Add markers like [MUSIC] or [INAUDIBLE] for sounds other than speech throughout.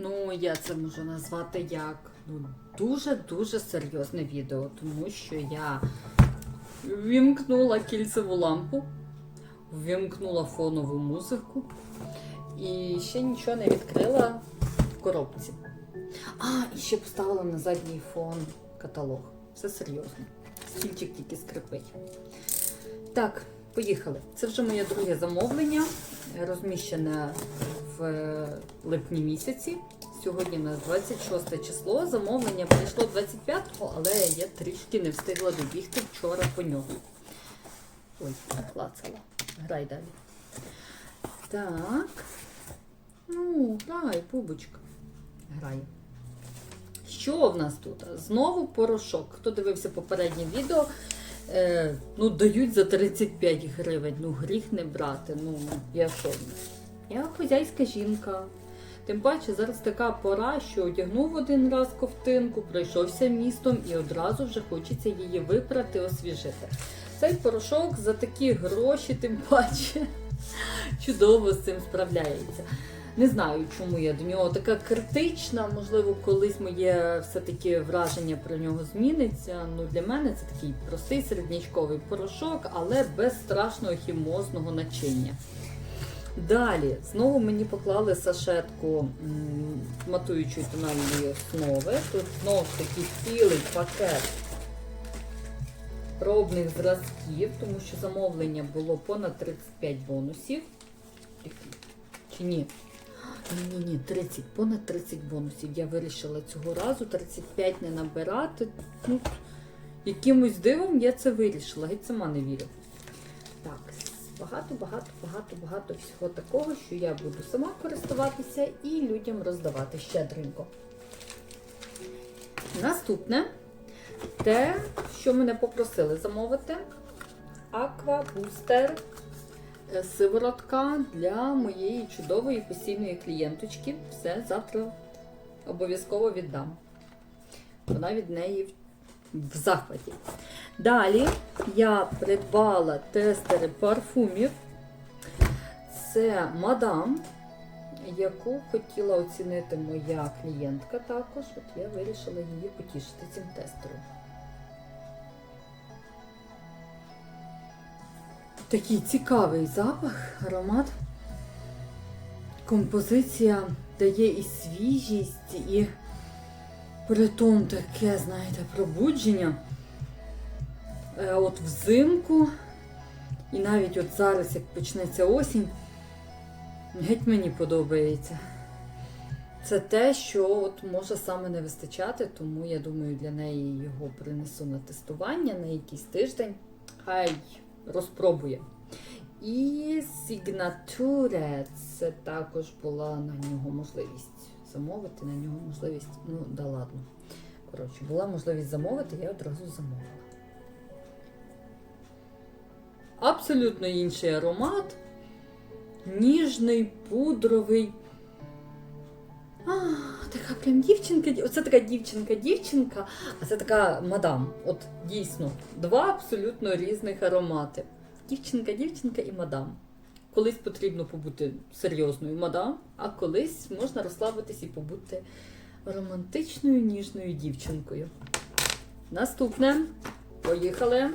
Ну, я це можу назвати як ну, дуже-дуже серйозне відео, тому що я вімкнула кільцеву лампу, вімкнула фонову музику і ще нічого не відкрила в коробці. А, і ще поставила на задній фон каталог. Все серйозно. Стільчик тільки скрипить. Так, поїхали. Це вже моє друге замовлення, розміщене в е, липні місяці. Сьогодні у нас 26 число. Замовлення прийшло 25-го, але я трішки не встигла добігти вчора по нього. Ой, наклацала. Грай далі. Так. Ну, грай, бубочка. Грає. Що в нас тут? Знову порошок. Хто дивився попереднє відео, е, ну, дають за 35 гривень. Ну, гріх не брати. Ну, я що? Я хозяйська жінка. Тим паче зараз така пора, що одягнув один раз ковтинку, пройшовся містом і одразу вже хочеться її випрати, освіжити. Цей порошок за такі гроші, тим паче, [LAUGHS] чудово з цим справляється. Не знаю, чому я до нього така критична. Можливо, колись моє все-таки враження про нього зміниться. Ну, для мене це такий простий середнячковий порошок, але без страшного хімозного начиння. Далі, знову мені поклали сашетку матуючої тональної основи. Тут знову ж таки цілий пакет пробних зразків, тому що замовлення було понад 35 бонусів. Чи? Ні, ні, ні, 30, понад 30 бонусів. Я вирішила цього разу 35 не набирати. Ну, якимось дивом я це вирішила, геть сама не вірю. Так, багато, багато, багато, багато всього такого, що я буду сама користуватися і людям роздавати щедренько. Наступне те, що мене попросили замовити. Booster е, сиворотка для моєї чудової постійної клієнточки. Все, завтра обов'язково віддам. Вона від неї в захваті. Далі я придбала тестери парфумів. Це мадам, яку хотіла оцінити моя клієнтка також. От я вирішила її потішити цим тестером. Такий цікавий запах, аромат. Композиція дає і свіжість, і притом таке, знаєте, пробудження. Е, От взимку, і навіть от зараз, як почнеться осінь, геть мені подобається. Це те, що от може саме не вистачати, тому я думаю, для неї його принесу на тестування на якийсь тиждень. Хай розпробує. І Signature, це також була на нього можливість замовити, на нього можливість, ну да ладно. Коротше, була можливість замовити, я одразу замовила. Абсолютно інший аромат. Ніжний, пудровий. А, така прям дівчинка. Оце така дівчинка-дівчинка, а це така мадам. От дійсно, два абсолютно різних аромати. Дівчинка, дівчинка і мадам. Колись потрібно побути серйозною мадам, а колись можна розслабитись і побути романтичною ніжною дівчинкою. Наступне. Поїхали.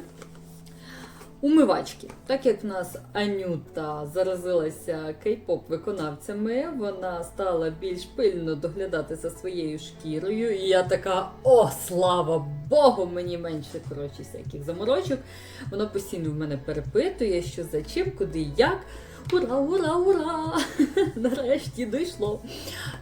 Умивачки. Так як в нас Анюта заразилася кей-поп виконавцями, вона стала більш пильно доглядати за своєю шкірою. І я така: о, слава Богу, мені менше коротше всяких заморочок. Вона постійно в мене перепитує, що за чим, куди, як. Ура, ура, ура! [LAUGHS] Нарешті дійшло.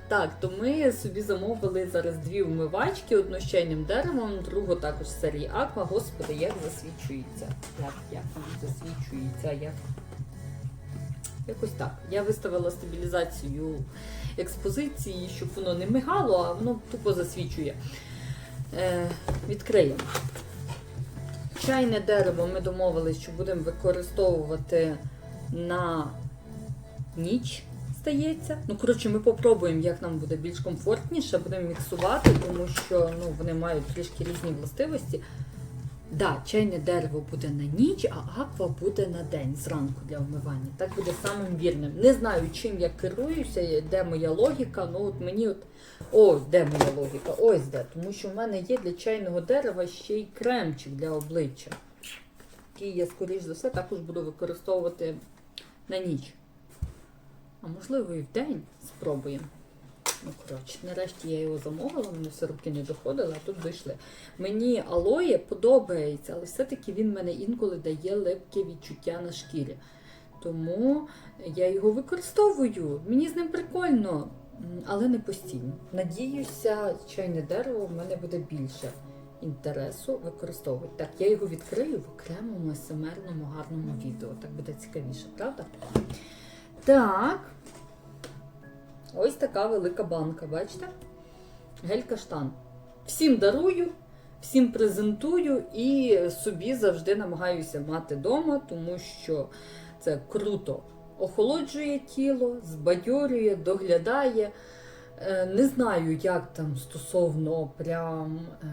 Так, то ми собі замовили зараз дві вмивачки, одну з чайним деревом, другу також серії Аква. Господи, як засвічується. Як, як засвічується, як. Якось так. Я виставила стабілізацію експозиції, щоб воно не мигало, а воно тупо засвічує. Е, відкриємо. Чайне дерево ми домовились, що будемо використовувати на ніч, стається. Ну, коротше, ми попробуємо, як нам буде більш комфортніше, будемо міксувати, тому що ну, вони мають трішки різні властивості. Да, чайне дерево буде на ніч, а аква буде на день зранку для вмивання. Так буде самим вірним. Не знаю, чим я керуюся, де моя логіка. Ну от мені от. О, де моя логіка? Ось де. Тому що в мене є для чайного дерева ще й кремчик для обличчя. Який я, скоріш за все, також буду використовувати на ніч. А можливо і в день спробуємо. Ну, коротше, нарешті я його замовила, мене все руки не доходили, а тут дійшли. Мені алоє подобається, але все-таки він мене інколи дає легке відчуття на шкірі. Тому я його використовую. Мені з ним прикольно, але не постійно. Надіюся, чайне дерево в мене буде більше інтересу використовувати. Так, я його відкрию в окремому СМРному гарному відео. Так буде цікавіше, правда? Так. Ось така велика банка, бачите? Гель каштан. Всім дарую, всім презентую і собі завжди намагаюся мати вдома, тому що це круто охолоджує тіло, збадьорює, доглядає. Е, Не знаю, як там стосовно прям е,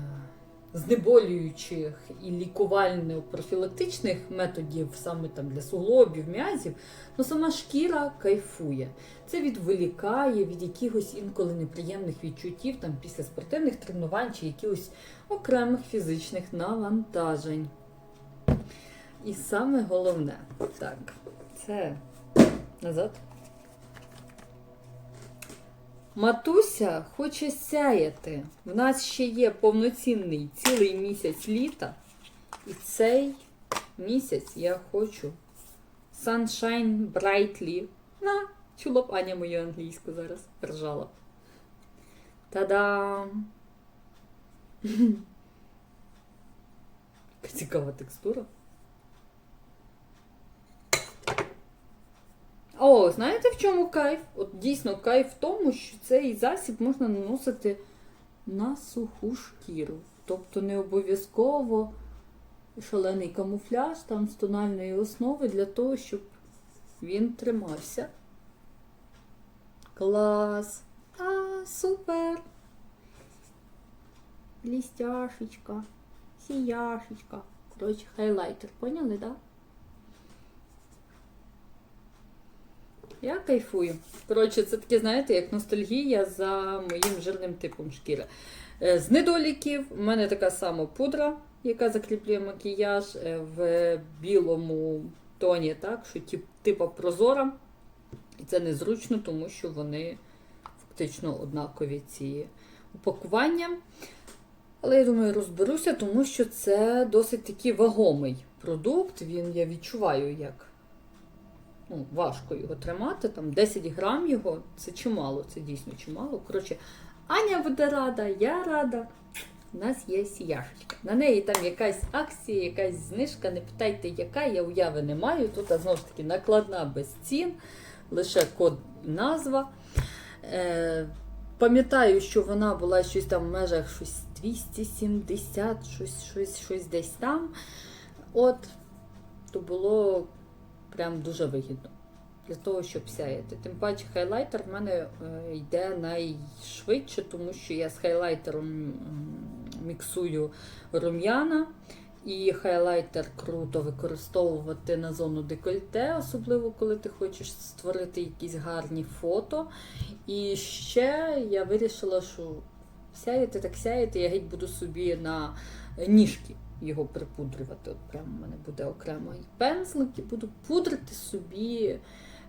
знеболюючих і лікувально-профілактичних методів, саме там для суглобів, м'язів, ну сама шкіра кайфує. Це відволікає від якихось інколи неприємних відчуттів там, після спортивних тренувань чи якихось окремих фізичних навантажень. І саме головне, так, це назад. Матуся хоче сяяти. В нас ще є повноцінний цілий місяць літа. І цей місяць я хочу Sunshine Brightly. На, чула б Аня мою англійську зараз ржала. Та-дам! [LAUGHS] Цікава текстура. О, знаєте в чому кайф? От дійсно кайф в тому, що цей засіб можна наносити на суху шкіру. Тобто не обов'язково шалений камуфляж там з тональної основи для того, щоб він тримався. Клас! А, супер! Лістяшечка, сіяшечка. Коротше, хайлайтер, поняли, так? Да? Я кайфую. Коротше, це таке, знаєте, як ностальгія за моїм жирним типом шкіри. Е, З недоліків в мене така сама пудра, яка закріплює макіяж е, в білому тоні, так, що тип, типа прозора. І це незручно, тому що вони фактично однакові ці упакування. Але я думаю, розберуся, тому що це досить такий вагомий продукт. Він я відчуваю як ну, важко його тримати. Там 10 грам його це чимало, це дійсно чимало. Коротше, Аня буде рада, я рада. У нас є сіяшечка. На неї там якась акція, якась знижка. Не питайте, яка, я уяви не маю. Тут знову ж таки накладна без цін, лише код назва. Е, Пам'ятаю, що вона була щось там в межах щось 270, щось, щось, щось десь там. От, то було прям дуже вигідно для того, щоб сяяти. Тим паче хайлайтер в мене е, йде найшвидше, тому що я з хайлайтером міксую рум'яна. І хайлайтер круто використовувати на зону декольте, особливо коли ти хочеш створити якісь гарні фото. І ще я вирішила, що сяяти так сяяти, я геть буду собі на ніжки його припудрювати. От прямо в мене буде окремо пензлик, і буду пудрити собі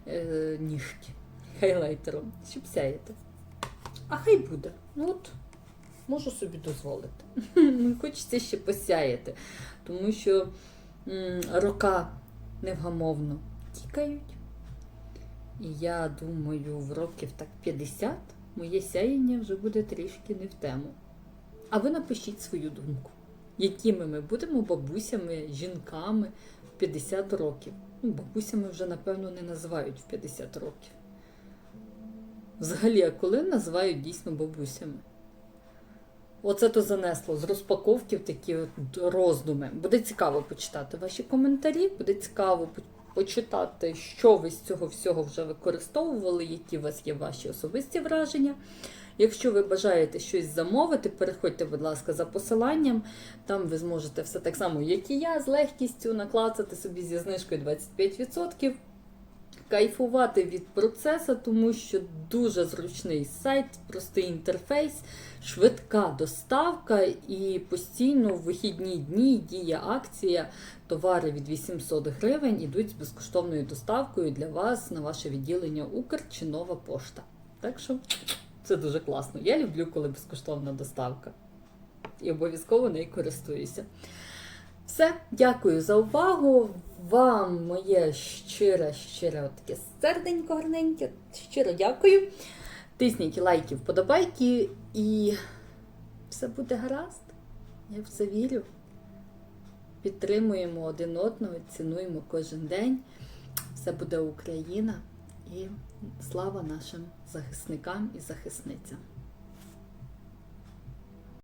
е, ніжки хайлайтером, щоб сяяти. А хай буде. Ну от, можу собі дозволити. [LAUGHS] Хочеться ще посяяти, тому що рока невгамовно тікають. І я думаю, в років так 50 моє сяєння вже буде трішки не в тему. А ви напишіть свою думку, якими ми будемо бабусями, жінками в 50 років. Ну, бабусями вже, напевно, не називають в 50 років. Взагалі, а коли називають дійсно бабусями? Оце то занесло з розпаковки в такі от роздуми. Буде цікаво почитати ваші коментарі, буде цікаво почитати, що ви з цього всього вже використовували, які у вас є ваші особисті враження. Якщо ви бажаєте щось замовити, переходьте, будь ласка, за посиланням. Там ви зможете все так само, як і я, з легкістю наклацати собі зі знижкою 25%. Кайфувати від процесу, тому що дуже зручний сайт, простий інтерфейс, швидка доставка і постійно в вихідні дні діє акція. Товари від 800 гривень ідуть з безкоштовною доставкою для вас на ваше відділення Укр чи Нова пошта. Так що це дуже класно. Я люблю, коли безкоштовна доставка. І обов'язково нею користуюся. Все, дякую за увагу. Вам моє щире, щире таке серденько гарненьке. Щиро дякую. Тисніть лайки, вподобайки, і все буде гаразд. Я в це вірю. Підтримуємо один одного, цінуємо кожен день. Все буде Україна і слава нашим захисникам і захисницям.